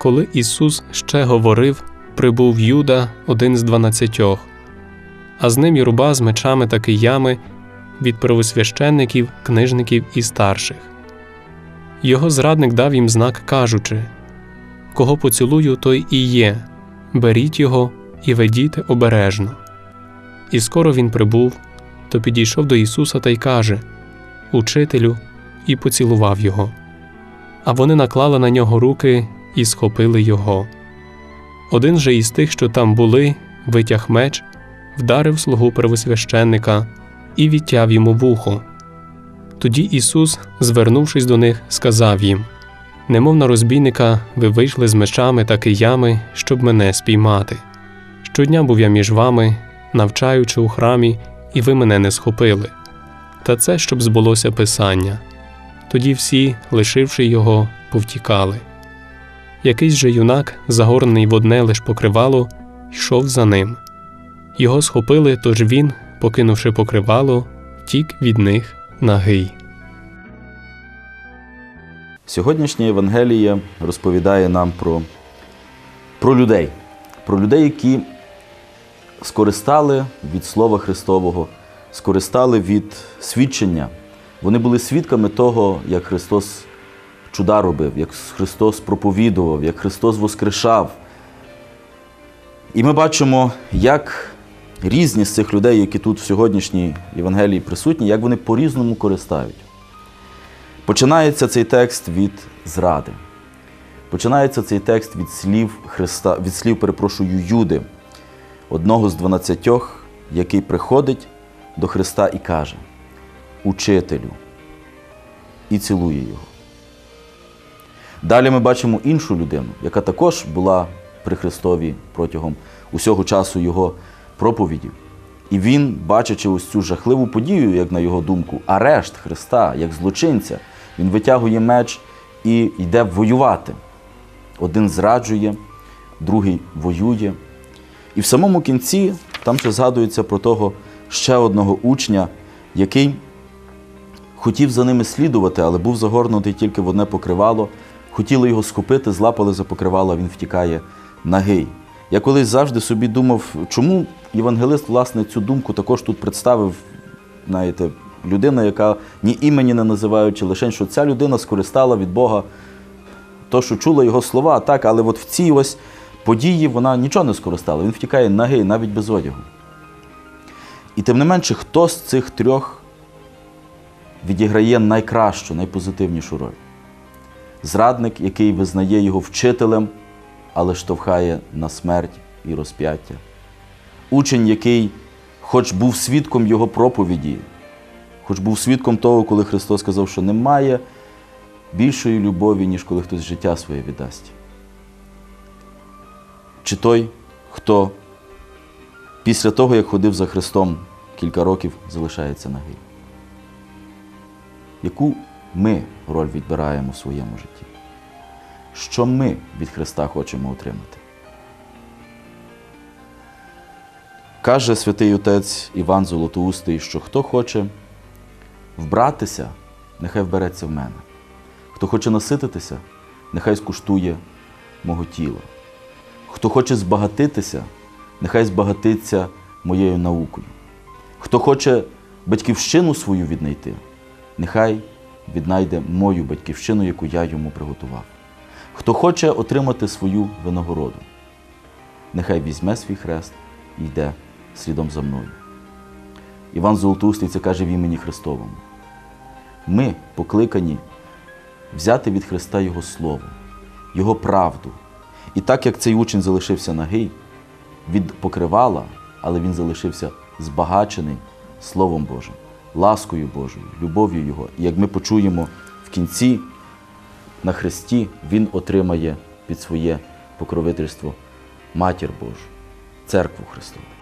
Коли Ісус ще говорив, прибув Юда, один з дванадцятьох, а з ним юрба з мечами та киями від первосвященників, книжників і старших. Його зрадник дав їм знак, кажучи Кого поцілую, той і є, беріть його і ведіть обережно. І скоро він прибув, то підійшов до Ісуса та й каже Учителю, і поцілував його. А вони наклали на нього руки і схопили його. Один же із тих, що там були, витяг меч, вдарив слугу первосвященника і відтяв йому вухо. Тоді Ісус, звернувшись до них, сказав їм Немов на розбійника, ви вийшли з мечами та киями, щоб мене спіймати. Щодня був я між вами, навчаючи у храмі, і ви мене не схопили. Та це, щоб збулося Писання. Тоді всі, лишивши його, повтікали. Якийсь же юнак, загорнений в одне лиш покривало, йшов за ним. Його схопили, тож він, покинувши покривало, втік від них нагий. Сьогоднішня Євангелія розповідає нам про, про людей, про людей, які скористали від Слова Христового, скористали від свідчення. Вони були свідками того, як Христос чуда робив, як Христос проповідував, як Христос воскрешав. І ми бачимо, як різні з цих людей, які тут в сьогоднішній Євангелії присутні, як вони по-різному користають. Починається цей текст від зради. Починається цей текст від слів Христа, від слів, перепрошую, Юди, одного з дванадцятьох, який приходить до Христа і каже: Учителю, і цілує його. Далі ми бачимо іншу людину, яка також була при Христові протягом усього часу його проповіді. І він, бачачи ось цю жахливу подію, як на його думку, арешт Христа, як злочинця, він витягує меч і йде воювати. Один зраджує, другий воює. І в самому кінці там ще згадується про того ще одного учня, який хотів за ними слідувати, але був загорнутий тільки в одне покривало. Хотіли його схопити, злапали за покривало, а він втікає нагий. Я колись завжди собі думав, чому євангелист, власне, цю думку також тут представив, знаєте, людина, яка ні імені не називаючи, лише що ця людина скористала від Бога то, що чула його слова, так, але от в цій ось події вона нічого не скористала. Він втікає нагий, навіть без одягу. І тим не менше, хто з цих трьох відіграє найкращу, найпозитивнішу роль? Зрадник, який визнає його вчителем, але штовхає на смерть і розп'яття. Учень, який, хоч був свідком його проповіді, хоч був свідком того, коли Христос сказав, що немає більшої любові, ніж коли хтось життя своє віддасть. Чи той, хто після того, як ходив за Христом кілька років, залишається нагий? Яку ми роль відбираємо в своєму житті? Що ми від Христа хочемо отримати? Каже святий отець Іван Золотоустий, що хто хоче вбратися, нехай вбереться в мене. Хто хоче насититися, нехай скуштує мого тіла. Хто хоче збагатитися, нехай збагатиться моєю наукою. Хто хоче батьківщину свою віднайти, нехай віднайде мою батьківщину, яку я йому приготував. Хто хоче отримати свою винагороду, нехай візьме свій хрест і йде слідом за мною. Іван Золотоустий це каже в імені Христовому. Ми покликані взяти від Христа Його Слово, Його правду. І так як цей учень залишився нагий, від покривала, але він залишився збагачений Словом Божим, ласкою Божою, любов'ю Його. І як ми почуємо в кінці на Христі, Він отримає під своє покровительство Матір Божу, Церкву Христову.